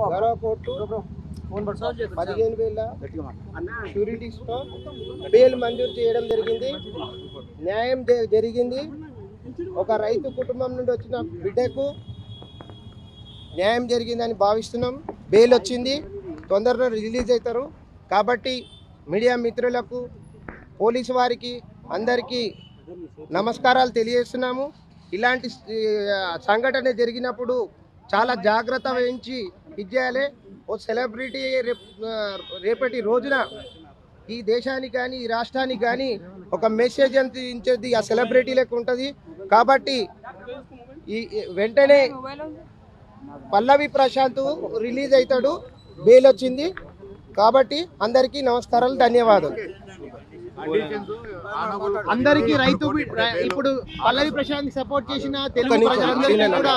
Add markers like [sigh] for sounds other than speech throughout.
గౌరవ కోర్టు పదిహేను వేల షూరిటీస్తో బెయిల్ మంజూరు చేయడం జరిగింది. న్యాయం జరిగింది. ఒక రైతు కుటుంబం నుండి వచ్చిన బిడ్డకు న్యాయం జరిగిందని భావిస్తున్నాం. బెయిల్ వచ్చింది. తొందరలో రిలీజ్ అవుతారు. కాబట్టి మీడియా మిత్రులకు పోలీసు వారికి అందరికీ నమస్కారాలు తెలియజేస్తున్నాము. ఇలాంటి సంఘటన జరిగినప్పుడు చాలా జాగ్రత్త వహించి ఇది చేయాలి ఓ సెలబ్రిటీ రేప్ రేపటి రోజున ఈ దేశానికి కానీ ఈ రాష్ట్రానికి కానీ ఒక మెసేజ్ అందించేది ఆ సెలబ్రిటీ లెక్క ఉంటుంది. కాబట్టి ఈ ఈ వెంటనే పల్లవి ప్రశాంత్ రిలీజ్ అవుతాడు బెయిల్ వచ్చింది. కాబట్టి అందరికీ నమస్కారాలు ధన్యవాదాలు. అందరికీ రైతు ఇప్పుడు పల్లవి ప్రశాంత్ సపోర్ట్ చేసిన తెలుగు ప్రజలందరికీ కూడా.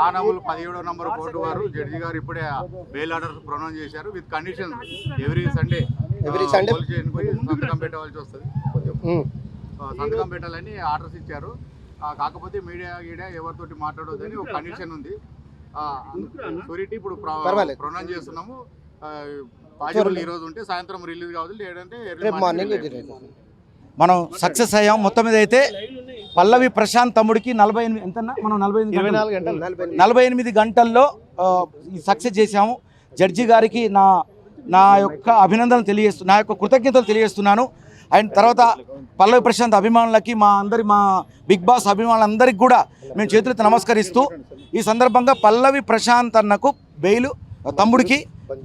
ఆనవులు పదిహేడో నంబర్ కోర్టు వారు జడ్జి గారు ఇప్పుడే బెయిల్ ఆర్డర్ ప్రొనౌన్స్ చేశారు with condition every Sunday station పోయి సంతకం పెట్టవలసి వస్తుంది. సంతకం పెట్టాలని ఆర్డర్స్ ఇచ్చారు. ఆ, కాకపోతే మీడియా గీడియా ఎవరితోటి మాట్లాడొద్దని ఒక కండిషన్ ఉంది. సూరిటీ ఇప్పుడు. ప్రొనౌన్స్ చేస్తున్నాము. పాజిబుల్ ఈ రోజు ఉంటే సాయంత్రం రిలీజ్ కావాలి లేదంటే early రేపు morning మార్నింగ్ release. మనం సక్సెస్ అయ్యాం మొత్తం మీద అయితే పల్లవి ప్రశాంత్ తమ్ముడికి నలభై ఎనిమిది ఎంతన్నా? మనం నలభై ఎనిమిది గంటలు- నలభై ఎనిమిది గంటల్లో సక్సెస్ చేశాము. జడ్జి గారికి నా నా యొక్క అభినందనలు తెలియజేస్తు నా యొక్క కృతజ్ఞతలు తెలియజేస్తున్నాను. అండ్ తర్వాత పల్లవి ప్రశాంత్ అభిమానులకి మా అందరి మా బిగ్ బాస్ అభిమానులందరికీ కూడా మేము చేతులెత్తి నమస్కరిస్తూ ఈ సందర్భంగా పల్లవి ప్రశాంత్ అన్నకు బెయిల్ తమ్ముడికి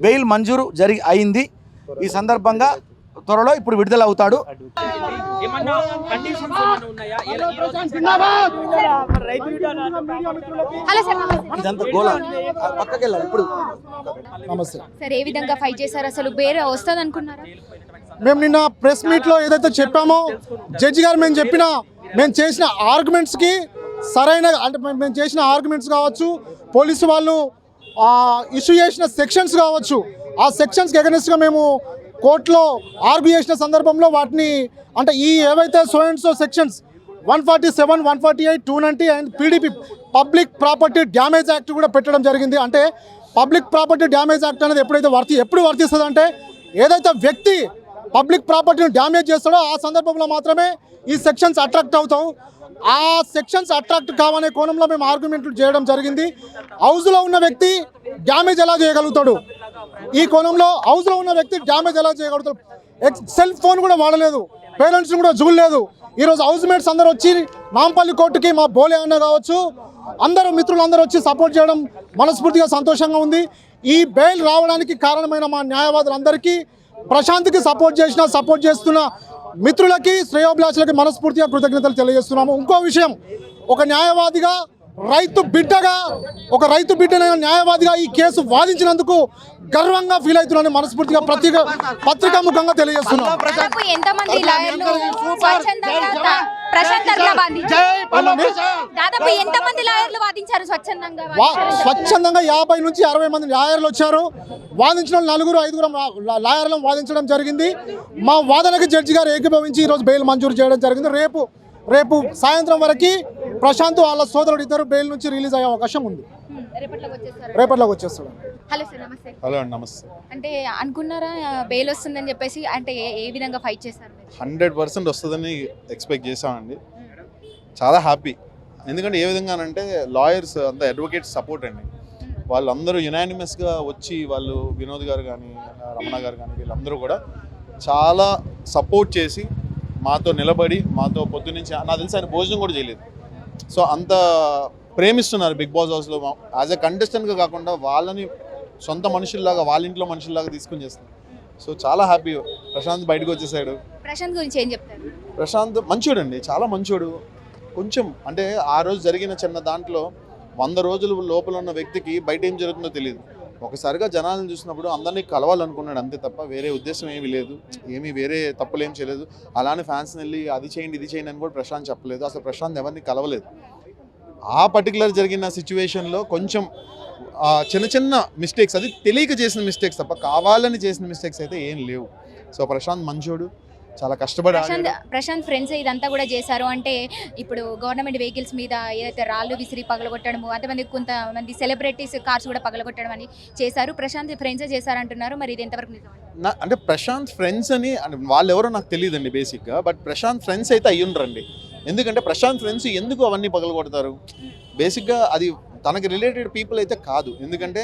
బెయిల్ మంజూరు జరిగి అయింది. ఈ సందర్భంగా త్వరలో ఇప్పుడు విడుదల అవుతాడు ఇప్పుడు. నమస్తే. సార్ ఏ విధంగా ఫైట్ చేశారు? అసలు బేరే వస్తుంది అనుకున్నారా? మేము నిన్న ప్రెస్ మీట్లో ఏదైతే చెప్పామో జడ్జి గారు మేము చెప్పిన మేము చేసిన ఆర్గ్యుమెంట్స్కి సరైన అంటే మేము చేసిన ఆర్గ్యుమెంట్స్ కావచ్చు పోలీసు వాళ్ళు ఇష్యూ చేసిన సెక్షన్స్ కావచ్చు ఆ సెక్షన్స్కి ఎగనెస్ట్గా మేము కోర్టులో ఆర్బీ చేసిన సందర్భంలో వాటిని అంటే ఈ ఏవైతే so and so sections one forty seven one forty eight two ninety and PDP public property damage act కూడా పెట్టడం జరిగింది. అంటే పబ్లిక్ ప్రాపర్టీ డ్యామేజ్ యాక్ట్ అనేది ఎప్పుడైతే వర్తి ఎప్పుడు వర్తిస్తుంది అంటే ఏదైతే వ్యక్తి పబ్లిక్ ప్రాపర్టీని డ్యామేజ్ చేస్తాడో ఆ సందర్భంలో మాత్రమే ఈ సెక్షన్స్ అట్రాక్ట్ అవుతాం. ఆ సెక్షన్స్ అట్రాక్ట్ కావనే కోణంలో మేము ఆర్గ్యుమెంట్లు చేయడం జరిగింది. హౌస్లో ఉన్న వ్యక్తి డ్యామేజ్ ఎలా చేయగలుగుతాడు? ఈ కోణంలో హౌస్లో ఉన్న వ్యక్తి డ్యామేజ్ ఎలా చేయగలుగుతాడు? ఎక్స్ సెల్ ఫోన్ కూడా వాడలేదు. పేరెంట్స్ని కూడా చూడలేదు ఈరోజు హౌస్ మేట్స్ అందరూ వచ్చి నాంపల్లి కోర్టుకి మా బోలే అన్న కావచ్చు అందరూ మిత్రులందరూ వచ్చి సపోర్ట్ చేయడం మనస్ఫూర్తిగా సంతోషంగా ఉంది. ఈ బెయిల్ రావడానికి కారణమైన మా న్యాయవాదులందరికీ ప్రశాంత్కి సపోర్ట్ చేసిన సపోర్ట్ చేస్తున్న మిత్రులకి శ్రేయోభిలాషులకి మనస్ఫూర్తిగా కృతజ్ఞతలు తెలియజేస్తున్నాము. ఇంకో విషయం ఒక న్యాయవాదిగా రైతు బిడ్డగా ఒక రైతు బిడ్డనైన న్యాయవాదిగా ఈ కేసు వాదించినందుకు గర్వంగా ఫీల్ అవుతున్నాను మనస్ఫూర్తిగా పత్రిక పత్రికా ముఖంగా తెలియజేస్తున్నాను వాదించారు దాదాపు ఎంత మంది లాయర్లు వాదించారు స్వచ్ఛందంగా? స్వచ్ఛందంగా యాభై నుంచి అరవై మంది లాయర్లు వచ్చారు. వాదించిన వాళ్ళు నలుగురు ఐదుగురు లాయర్లను వాదించడం జరిగింది. మా వాదనకి జడ్జి గారు ఏకీభవించి ఈరోజు బెయిల్ మంజూరు చేయడం జరిగింది. రేపు రేపు సాయంత్రం వరకు ప్రశాంత్ వాళ్ళ సోదరుడు ఇద్దరు బెయిల్ నుంచి రిలీజ్ అయ్యే అవకాశం ఉంది. రేపట్లోకి వచ్చేస్తాడు. హలో సార్ నమస్తే. హలో అండి నమస్తే. అంటే అనుకున్నారా బెయిల్ వస్తుందని చెప్పేసి అంటే ఏ ఏ విధంగా ఫైట్ చేశారు మీరు? హండ్రెడ్ పర్సెంట్ వస్తుందని ఎక్స్పెక్ట్ చేసామండి చాలా హ్యాపీ. ఎందుకంటే ఏ విధంగానంటే లాయర్స్ అంత అడ్వకేట్స్ సపోర్ట్ అండి. వాళ్ళందరూ యునానిమస్గా వచ్చి వాళ్ళు వినోద్ గారు కానీ రమణ గారు కానీ వీళ్ళందరూ కూడా చాలా సపోర్ట్ చేసి మాతో నిలబడి మాతో పొద్దునుంచి నాకు తెలిసి ఆయన భోజనం కూడా చేయలేదు. సో అంత ప్రేమిస్తున్నారు బిగ్ బాస్ హౌస్లో. యాజ్ ఎ కంటెస్టెంట్గా కాకుండా వాళ్ళని సొంత మనుషుల్లాగా వాళ్ళ ఇంట్లో మనుషుల్లాగా తీసుకుని చేస్తున్నారు. సో చాలా హ్యాపీ ప్రశాంత్ బయటకు వచ్చేసాడు. ప్రశాంత్ గురించి ఏం చెప్తారు? ప్రశాంత్ మంచోడు అండి చాలా మంచోడు. కొంచెం అంటే ఆ రోజు జరిగిన చిన్న దాంట్లో వంద రోజుల లోపల ఉన్న వ్యక్తికి బయట ఏం జరుగుతుందో తెలియదు. ఒకసారిగా జనాలను చూసినప్పుడు అందరినీ కలవాలనుకున్నాడు అంతే తప్ప వేరే ఉద్దేశం ఏమీ లేదు. ఏమీ వేరే తప్పులు ఏం చేయలేదు. అలానే ఫ్యాన్స్ని వెళ్ళి అది చేయండి ఇది చేయండి అని కూడా ప్రశాంత్ చెప్పలేదు. అసలు ప్రశాంత్ ఎవరిని కలవలేదు. ఆ పర్టికులర్ జరిగిన సిచ్యువేషన్లో కొంచెం చిన్న చిన్న మిస్టేక్స్ అది తెలియక చేసిన మిస్టేక్స్ తప్ప కావాలని చేసిన మిస్టేక్స్ అయితే ఏం లేవు. సో ప్రశాంత్ మంచోడు చాలా కష్టపడి ప్రశాంత్ ప్రశాంత్ ఫ్రెండ్స్ ఇదంతా కూడా చేశారు. అంటే ఇప్పుడు గవర్నమెంట్ వెహికల్స్ మీద ఏదైతే రాళ్ళు విసిరి పగలగొట్టడము అంతమంది కొంతమంది సెలబ్రిటీస్ కార్స్ కూడా పగలగొట్టడం అని చేశారు. ప్రశాంత్ ఫ్రెండ్స్ చేశారంటున్నారు. మరి ఇది ఎంతవరకు నిజం? అంటే ప్రశాంత్ ఫ్రెండ్స్ అని వాళ్ళు ఎవరో నాకు తెలియదండి బేసిక్గా బట్ ప్రశాంత్ ఫ్రెండ్స్ అయితే అయ్యుండ్రండి. ఎందుకంటే ప్రశాంత్ ఫ్రెండ్స్ ఎందుకు అవన్నీ పగలగొడతారు? బేసిక్గా అది తనకి రిలేటెడ్ పీపుల్ అయితే కాదు. ఎందుకంటే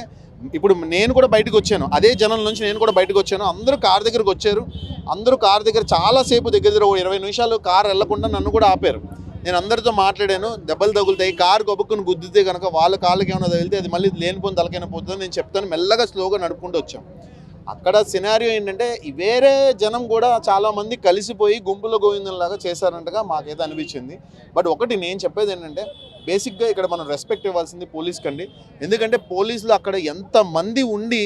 ఇప్పుడు నేను కూడా బయటకు వచ్చాను. అదే జనం నుంచి నేను కూడా బయటకు వచ్చాను. అందరూ కార్ దగ్గరకు వచ్చారు. అందరూ కార్ దగ్గర చాలాసేపు దగ్గర దగ్గర ఓ ఇరవై నిమిషాలు కార్ వెళ్ళకుండా నన్ను కూడా ఆపారు. నేను అందరితో మాట్లాడాను. దెబ్బలు తగులుతాయి. కారు గొబ్బుకుని గుద్దితే కనుక వాళ్ళ కాళ్ళకి ఏమైనా తగిలితే అది మళ్ళీ లేనిపోని తలకైనా పోతుందని నేను చెప్తాను. మెల్లగా స్లోగా నడుపుకుంటూ వచ్చాం. అక్కడ సినారియో ఏంటంటే వేరే జనం కూడా చాలామంది కలిసిపోయి గుంపుల గోవిందంలాగా చేశారంటగా మాకైతే అనిపించింది. బట్ ఒకటి నేను చెప్పేది ఏంటంటే బేసిక్గా ఇక్కడ మనం రెస్పెక్ట్ ఇవ్వాల్సింది పోలీస్కి అండి. ఎందుకంటే పోలీసులు అక్కడ ఎంతమంది ఉండి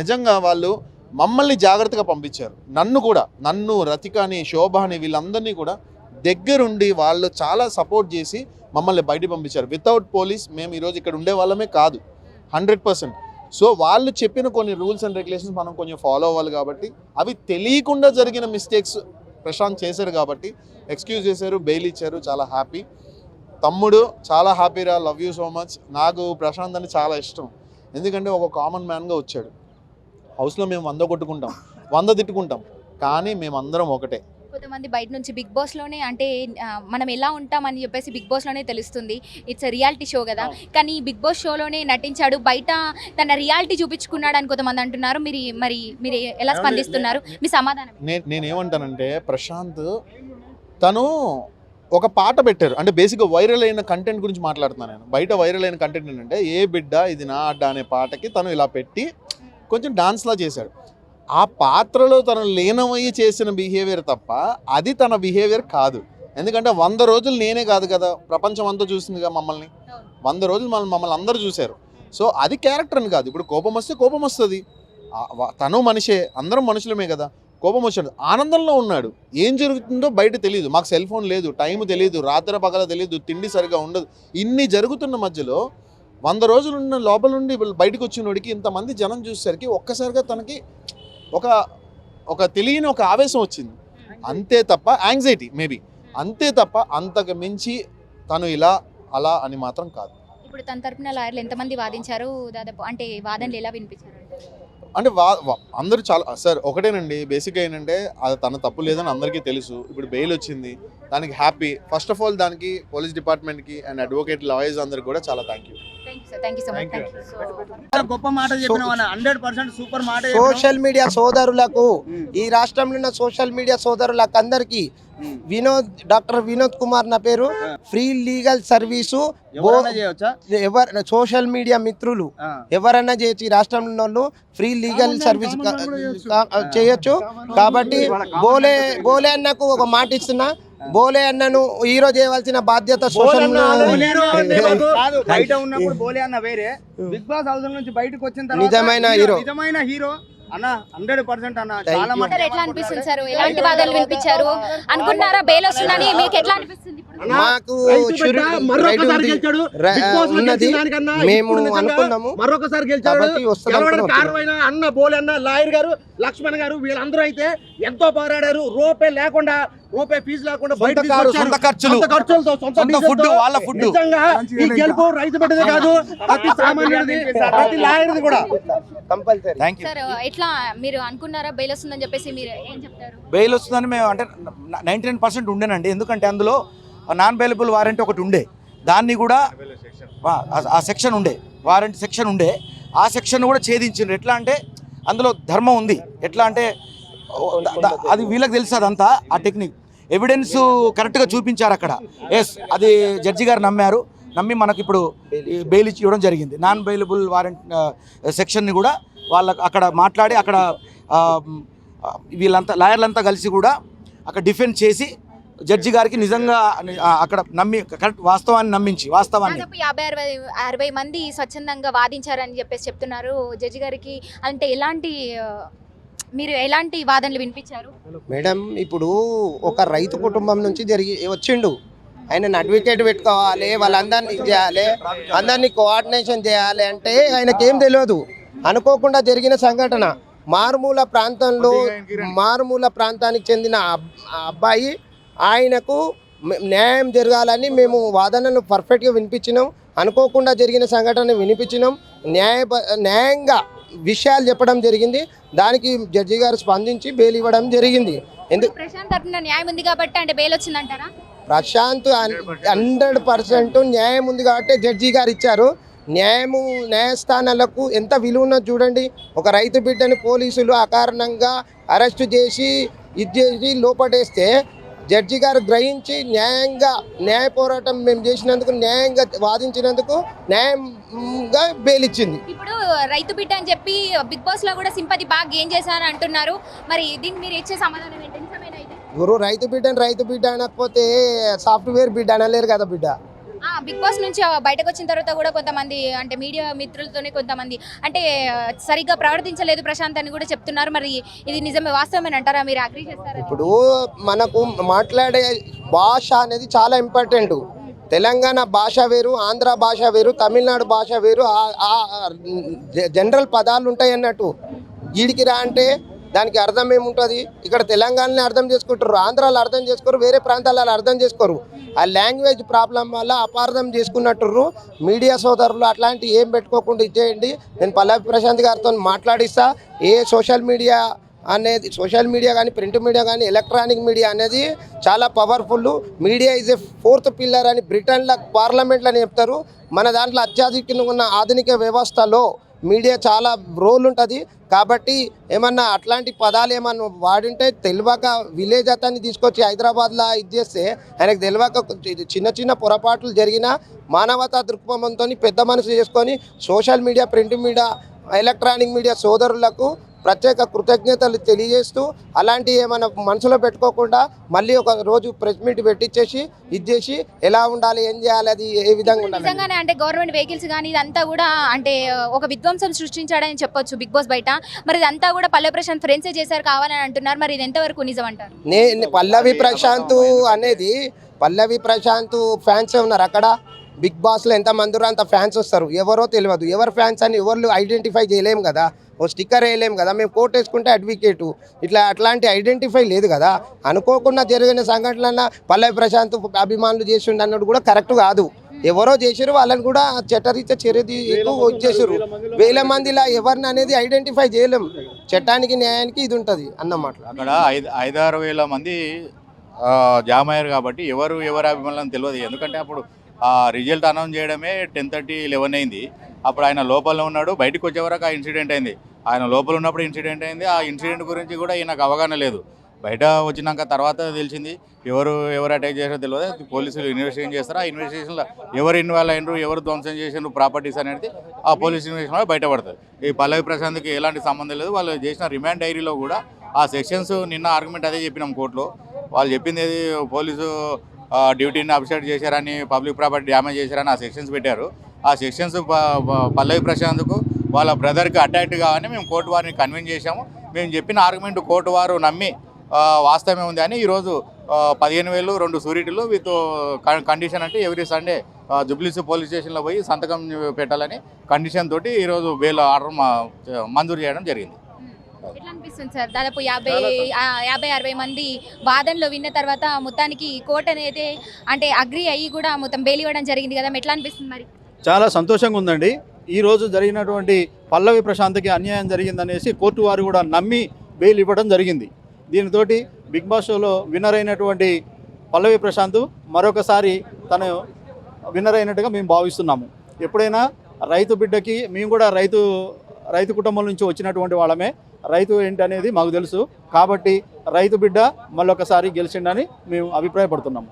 నిజంగా వాళ్ళు మమ్మల్ని జాగ్రత్తగా పంపించారు. నన్ను కూడా నన్ను రతికాని శోభాని వీళ్ళందరినీ కూడా దగ్గరుండి వాళ్ళు చాలా సపోర్ట్ చేసి మమ్మల్ని బయట పంపించారు. వితౌట్ పోలీస్ మేము ఈరోజు ఇక్కడ ఉండే వాళ్ళమే కాదు. Hundred percent. సో వాళ్ళు చెప్పిన కొన్ని రూల్స్ అండ్ రెగ్యులేషన్స్ మనం కొంచెం ఫాలో అవ్వాలి కాబట్టి అవి తెలియకుండా జరిగిన మిస్టేక్స్ ప్రశాంత్ చేశారు కాబట్టి ఎక్స్క్యూజ్ చేశారు బెయిల్ ఇచ్చారు చాలా హ్యాపీ. తమ్ముడు చాలా హ్యాపీరా లవ్ యూ సో మచ్. నాకు ప్రశాంత్ అని చాలా ఇష్టం. ఎందుకంటే ఒక కామన్ మ్యాన్గా వచ్చాడు. హౌస్లో మేము వంద కొట్టుకుంటాం వంద తిట్టుకుంటాం. కానీ మేమందరం ఒకటే. కొంతమంది బయట నుంచి బిగ్ బాస్లోనే అంటే మనం ఎలా ఉంటామని చెప్పేసి బిగ్ బాస్లోనే తెలుస్తుంది. ఇట్స్ రియాలిటీ షో కదా. కానీ బిగ్ బాస్ షోలోనే నటించాడు. బయట తన రియాలిటీ చూపించుకున్నాడు అని కొంతమంది అంటున్నారు. మీరు మరి మీరు ఎలా స్పందిస్తున్నారు? మీ సమాధానం నేను నేనేమంటానంటే ప్రశాంత్ తను ఒక పాట పెట్టారు. అంటే బేసిక్గా వైరల్ అయిన కంటెంట్ గురించి మాట్లాడుతున్నాను నేను. బయట వైరల్ అయిన కంటెంట్ ఏంటంటే ఏ బిడ్డ ఇది నా అడ్డ అనే పాటకి తను ఇలా పెట్టి కొంచెం డాన్స్లా చేశాడు. ఆ పాత్రలో తను లీనమయ్యి చేసిన బిహేవియర్ తప్ప అది తన బిహేవియర్ కాదు. ఎందుకంటే వంద రోజులు నేనే కాదు కదా ప్రపంచం అంతా చూసిందిగా మమ్మల్ని. వంద రోజులు మమ్మల్ని మమ్మల్ని అందరూ చూశారు. సో అది క్యారెక్టర్ అని కాదు. ఇప్పుడు కోపం వస్తే కోపం వస్తుంది. తను మనిషే అందరం మనుషులమే కదా. కోపం వచ్చాడు. ఆనందంలో ఉన్నాడు. ఏం జరుగుతుందో బయట తెలియదు మాకు సెల్ ఫోన్ లేదు టైం తెలియదు రాత్రి పగల తెలియదు తిండి సరిగా ఉండదు. ఇన్ని జరుగుతున్న మధ్యలో వంద రోజులు ఉన్న లోపల నుండి వీళ్ళు బయటకు వచ్చినోడికి ఇంతమంది జనం చూసేసరికి ఒక్కసారిగా తనకి ఒక ఒక తెలియని ఒక ఆవేశం వచ్చింది. అంతే తప్ప యాంగ్జైటీ మేబీ అంతే తప్ప అంతకు మించి తను ఇలా అలా అని మాత్రం కాదు. ఇప్పుడు తన తరపున లాయర్లు ఎంతమంది వాదించారు? దాదాపు అంటే వాదనలు ఎలా వినిపించారు? అంటే వా వా- అందరూ చాలా సార్ ఒకటేనండి బేసిక్గా ఏంటంటే అది తన తప్పు లేదని అందరికీ తెలుసు. ఇప్పుడు బెయిల్ వచ్చింది దానికి హ్యాపీ. ఫస్ట్ ఆఫ్ ఆల్ దానికి పోలీస్ డిపార్ట్మెంట్కి అండ్ అడ్వకేట్ లాయర్స్ అందరికి కూడా చాలా థ్యాంక్ యూ గొప్ప మాట చెప్పిన సూపర్ మాట సోషల్ మీడియా సోదరులకు ఈ రాష్ట్రంలో ఉన్న సోషల్ మీడియా సోదరులకు అందరికి వినోద్ డాక్టర్ వినోద్ కుమార్ నా పేరు. ఫ్రీ లీగల్ సర్వీసు ఎవరు సోషల్ మీడియా మిత్రులు. ఎవరైనా చేయొచ్చు ఈ రాష్ట్రంలో ఫ్రీ లీగల్ సర్వీస్ చేయొచ్చు. కాబట్టి బోలే బోలే అన్నకు ఒక మాట ఇస్తున్నా. బోలే అన్నను హీరో చేయవలసిన బాధ్యత సోషల్ [laughs] బయట ఉన్నప్పుడు బోలే అన్న వేరే. బిగ్ బాస్ హౌస్ నుంచి బయటకు వచ్చిన నిజమైన హీరో. నిజమైన హీరో. అన్న హండ్రెడ్ పర్సెంట్ అన్న Thank చాలా you. మంది సార్ ఎట్లా అనిపిస్తుంది సార్? ఎలాంటి వాదనలు వినిపించారు? అనుకుంటున్నారా బెయిల్ వస్తుందని మీకు ఎట్లా అనిపిస్తుంది? మాకు మరొకసారి. గెలిచాడు. ఉన్నది. మేము అనుకున్నాము. మరొకసారి గెలిచాడు. కారణమైన అన్న బోలే అన్న లాయర్ గారు లక్ష్మణ్ గారు వీళ్ళందరూ అయితే ఎంతో పోరాడారు. రూపాయి లేకుండా రూపాయి ఫీజు లేకుండా బయట సొంత ఖర్చులు. ఖర్చులతో సొంత ఫుడ్, వాళ్ళ ఫుడ్. నిజంగా ఈ గెలుపు రైతు బిడ్డదే కాదు ప్రతి [laughs] సామాన్యుడిది ప్రతి లాయర్ది కూడా. ఎట్లా మీరు అనుకున్నారా బెయిల్ వస్తుందని చెప్పేసి మీరు ఏం చెప్తారు? బెయిల్ వస్తుందని మేము అంటే నైంటీ నైన్ పర్సెంట్ ఉండేనండి. ఎందుకంటే అందులో నాన్ అవైలబుల్ వారెంట్ ఒకటి ఉండే. దాన్ని కూడా ఆ- సెక్షన్ ఉండే. వారెంట్ సెక్షన్ ఉండే. ఆ సెక్షన్ కూడా ఛేదించిండ్రు. ఎట్లా అంటే అందులో ధర్మం ఉంది. ఎట్లా అంటే అది వీళ్ళకి తెలుసు అదంతా ఆ టెక్నిక్ ఎవిడెన్స్ కరెక్ట్గా చూపించారు అక్కడ. ఎస్ అది జడ్జి గారు నమ్మారు. నమ్మి మనకి ఇప్పుడు బెయిల్ ఇచ్చి ఇవ్వడం జరిగింది. నాన్ బెయిలబుల్ వారెంట్ సెక్షన్ని కూడా వాళ్ళ అక్కడ మాట్లాడి అక్కడ వీళ్ళంతా లాయర్లంతా కలిసి కూడా అక్కడ డిఫెండ్ చేసి జడ్జి గారికి నిజంగా అక్కడ నమ్మి కరెక్ట్ వాస్తవాన్ని నమ్మించి వాస్తవాన్ని. దాదాపు యాభై అరవై అరవై మంది స్వచ్ఛందంగా వాదించారని చెప్పేసి చెప్తున్నారు. జడ్జి గారికి అంటే ఎలాంటి మీరు ఎలాంటి వాదనలు వినిపించారు? మేడం ఇప్పుడు ఒక రైతు కుటుంబం నుంచి జరిగి వచ్చిండు. ఆయన అడ్వకేట్ పెట్టుకోవాలి వాళ్ళందరినీ చేయాలి అందరినీ కోఆర్డినేషన్ చేయాలి అంటే ఆయనకేం తెలియదు. అనుకోకుండా జరిగిన సంఘటన. మారుమూల ప్రాంతంలో మారుమూల ప్రాంతానికి చెందిన అబ్- ఆ అబ్బాయి ఆయనకు న్యాయం జరగాలని మేము వాదనలు పర్ఫెక్ట్గా వినిపించినాం. అనుకోకుండా జరిగిన సంఘటన వినిపించినాం. న్యాయ న్యాయంగా విషయాలు చెప్పడం జరిగింది. దానికి జడ్జి గారు స్పందించి బెయిల్ ఇవ్వడం జరిగింది. ఎందుకు ప్రశాంత్ న్యాయం ఉంది కాబట్టి అంటే బెయిల్ వచ్చిందంటారా? ప్రశాంత్ హండ్రెడ్ పర్సెంట్ న్యాయం ఉంది కాబట్టి జడ్జి గారు ఇచ్చారు. న్యాయము న్యాయస్థానాలకు ఎంత విలువ ఉన్నదో చూడండి. ఒక రైతు బిడ్డని పోలీసులు అకారణంగా అరెస్ట్ చేసి ఇది చేసి లోపటేస్తే జడ్జి గారు గ్రహించి న్యాయంగా న్యాయ పోరాటం మేము చేసినందుకు న్యాయంగా వాదించినందుకు న్యాయంగా బెయిల్ ఇచ్చింది ఇప్పుడు రైతు బిడ్డ అని చెప్పి బిగ్ బాస్లో కూడా సింపతి బాగా గెయిన్ చేశారని అంటున్నారు. మరి దీనికి మీరు ఇచ్చే సమాధానం ఏంటి? నిజమేనా ఇది? గురు రైతు బిడ్డని రైతు బిడ్డ అనకపోతే సాఫ్ట్వేర్ బిడ్డ అనలేరు కదా బిడ్డ. బిగ్ బాస్ నుంచి బయటకు వచ్చిన తర్వాత కూడా కొంతమంది అంటే మీడియా మిత్రులతోనే కొంతమంది అంటే సరిగ్గా ప్రవర్తించలేదు ప్రశాంత్ అని కూడా చెప్తున్నారు. మరి ఇది నిజమే వాస్తవమని అంటారా? మీరు అగ్రీ చేస్తారా? ఇప్పుడు మనకు మాట్లాడే భాష అనేది చాలా ఇంపార్టెంట్ తెలంగాణ భాష వేరు ఆంధ్ర భాష వేరు తమిళనాడు భాష వేరు ఆ- జనరల్ పదాలు ఉంటాయి అన్నట్టు. ఈడికి రా అంటే దానికి అర్థం ఏముంటుంది? ఇక్కడ తెలంగాణని అర్థం చేసుకుంటారు ఆంధ్రాలో అర్థం చేసుకోరు వేరే ప్రాంతాలలో అర్థం చేసుకోరు. ఆ లాంగ్వేజ్ ప్రాబ్లం వల్ల అపార్థం చేసుకున్నట్టుర్రు. మీడియా సోదరులు అట్లాంటి ఏం పెట్టుకోకుండా ఇచ్చేయండి నేను పల్లవి ప్రశాంత్ గారితో మాట్లాడిస్తా. ఏ సోషల్ మీడియా అనేది సోషల్ మీడియా కానీ ప్రింట్ మీడియా కానీ ఎలక్ట్రానిక్ మీడియా అనేది చాలా powerful media is a fourth pillar అని బ్రిటన్లో పార్లమెంట్లో చెప్తారు. మన దాంట్లో అత్యాధికంగా ఉన్న ఆధునిక వ్యవస్థలో మీడియా చాలా రోల్ ఉంటుంది. కాబట్టి ఏమన్నా అట్లాంటి పదాలు ఏమన్నా వాడింటే తెలియక విలేజ్ అతన్ని తీసుకొచ్చి హైదరాబాద్లో ఇది చేస్తే ఆయనకు తెలియక చిన్న చిన్న పొరపాట్లు జరిగినా మానవతా దృక్పథంతో పెద్ద మనసు చేసుకొని social media print media electronic media సోదరులకు ప్రత్యేక కృతజ్ఞతలు తెలియజేస్తూ అలాంటి ఏమైనా మనసులో పెట్టుకోకుండా మళ్ళీ ఒక రోజు ప్రెస్ మీట్ పెట్టించేసి ఇది చేసి ఎలా ఉండాలి ఏం చేయాలి అది ఏ విధంగా నిజంగానే అంటే గవర్నమెంట్ వెహికల్స్ కానీ ఇదంతా కూడా అంటే ఒక విధ్వంసం సృష్టించాడని చెప్పొచ్చు బిగ్ బాస్ బయట. మరి ఇదంతా కూడా పల్లె ప్రశాంత్ ఫ్రెండ్సే చేశారు కావాలని అంటున్నారు. మరి ఇది ఎంతవరకు నిజం అంటారు నే నే- పల్లవి ప్రశాంత్ అనేది పల్లవి ప్రశాంత్ ఫ్యాన్స్ ఉన్నారు అక్కడ? బిగ్ బాస్లో ఎంత మంది అంత ఫ్యాన్స్ వస్తారు. ఎవరో తెలియదు. ఎవరు ఫ్యాన్స్ అని ఎవరు ఐడెంటిఫై చేయలేం కదా. ఓ స్టిక్కర్ వేయలేం కదా. మేము కోట్ వేసుకుంటే అడ్వకేటు ఇట్లా అట్లాంటి ఐడెంటిఫై లేదు కదా. అనుకోకుండా జరిగిన సంఘటన పల్లవి ప్రశాంత్ అభిమానులు చేసిండు అన్నది కూడా కరెక్ట్ కాదు. ఎవరో చేసారు వాళ్ళని కూడా చట్టరీత్యా చర్య ఎక్కువ వచ్చేసారు వేల మందిలా ఎవరిని అనేది ఐడెంటిఫై చేయలేం. చట్టానికి న్యాయానికి ఇది ఉంటుంది అన్నమాట అక్కడ ఐదు ఐదారు వేల మంది ఆ, జామ్ అయ్యారు కాబట్టి ఎవరు ఎవరు అభిమానులను తెలియదు. ఎందుకంటే అప్పుడు ఆ రిజల్ట్ అనౌన్స్ చేయడమే టెన్ థర్టీ లెవెన్ అయింది. అప్పుడు ఆయన లోపల ఉన్నాడు బయటకు వచ్చే వరకు ఆ ఇన్సిడెంట్ అయింది. ఆయన లోపల ఉన్నప్పుడు ఇన్సిడెంట్ అయింది. ఆ ఇన్సిడెంట్ గురించి కూడా ఈయనకు అవగాహన లేదు. బయట వచ్చినాక తర్వాత తెలిసింది ఎవరు ఎవరు అటాక్ చేసారో తెలియదు. పోలీసులు ఇన్వెస్టిగేషన్ చేస్తారు? ఆ ఇన్వెస్టిగేషన్లో ఎవరు ఇన్వాల్వ్ అయినరు ఎవరు ధ్వంసం చేసినారు ప్రాపర్టీస్ అనేది ఆ పోలీస్ ఇన్వెస్టిగేషన్ బయటపడుతుంది ఈ పల్లవి ప్రశాంత్కి ఎలాంటి సంబంధం లేదు. వాళ్ళు చేసిన రిమాండ్ డైరీలో కూడా ఆ సెక్షన్స్ నిన్న ఆర్గ్యుమెంట్ అదే చెప్పినాం కోర్టులో వాళ్ళు చెప్పింది ఏది? పోలీసు డ్యూటీని అబ్సెట్ చేశారని పబ్లిక్ ప్రాపర్టీ డ్యామేజ్ చేశారని ఆ సెక్షన్స్ పెట్టారు. ఆ సెక్షన్స్ పల్లవి ప్రశాంత్కు వాళ్ళ బ్రదర్కి అటాక్ట్ కావని మేము కోర్టు వారిని కన్విన్స్ చేశాము. మేము చెప్పిన ఆర్గ్యుమెంట్ కోర్టు వారు నమ్మి వాస్తవమే ఉంది అని ఈరోజు పదిహేను వేలు రెండు సూరిటీలు విత్ కండిషన్ అంటే ఎవ్రీ సండే జుబ్లీస్ పోలీస్ స్టేషన్లో పోయి సంతకం పెట్టాలని కండిషన్ తోటి ఈరోజు బెయిల్ ఆర్డర్ మంజూరు చేయడం జరిగింది. ఎట్లా అనిపిస్తుంది సార్? దాదాపు యాభై యాభై అరవై మంది వాదనలో విన్న తర్వాత మొత్తానికి కోర్టు అనేది అంటే అగ్రి అయ్యి కూడా మొత్తం బెయిల్ ఇవ్వడం జరిగింది కదా ఎట్లా అనిపిస్తుంది మరి? చాలా సంతోషంగా ఉందండి. ఈ రోజు జరిగినటువంటి పల్లవి ప్రశాంత్కి అన్యాయం జరిగిందనేసి కోర్టు వారు కూడా నమ్మి బెయిల్ ఇవ్వడం జరిగింది. దీనితోటి బిగ్ బాస్ షోలో విన్నర్ అయినటువంటి పల్లవి ప్రశాంత్ మరొకసారి తను విన్నర్ అయినట్టుగా మేము భావిస్తున్నాము. ఎప్పుడైనా రైతు బిడ్డకి మేము కూడా రైతు రైతు కుటుంబం నుంచి వచ్చినటువంటి వాళ్ళమే. రైతు ఏంటి అనేది మాకు తెలుసు. కాబట్టి రైతు బిడ్డ మళ్ళొకసారి గెలిచిండని మేము అభిప్రాయపడుతున్నాము.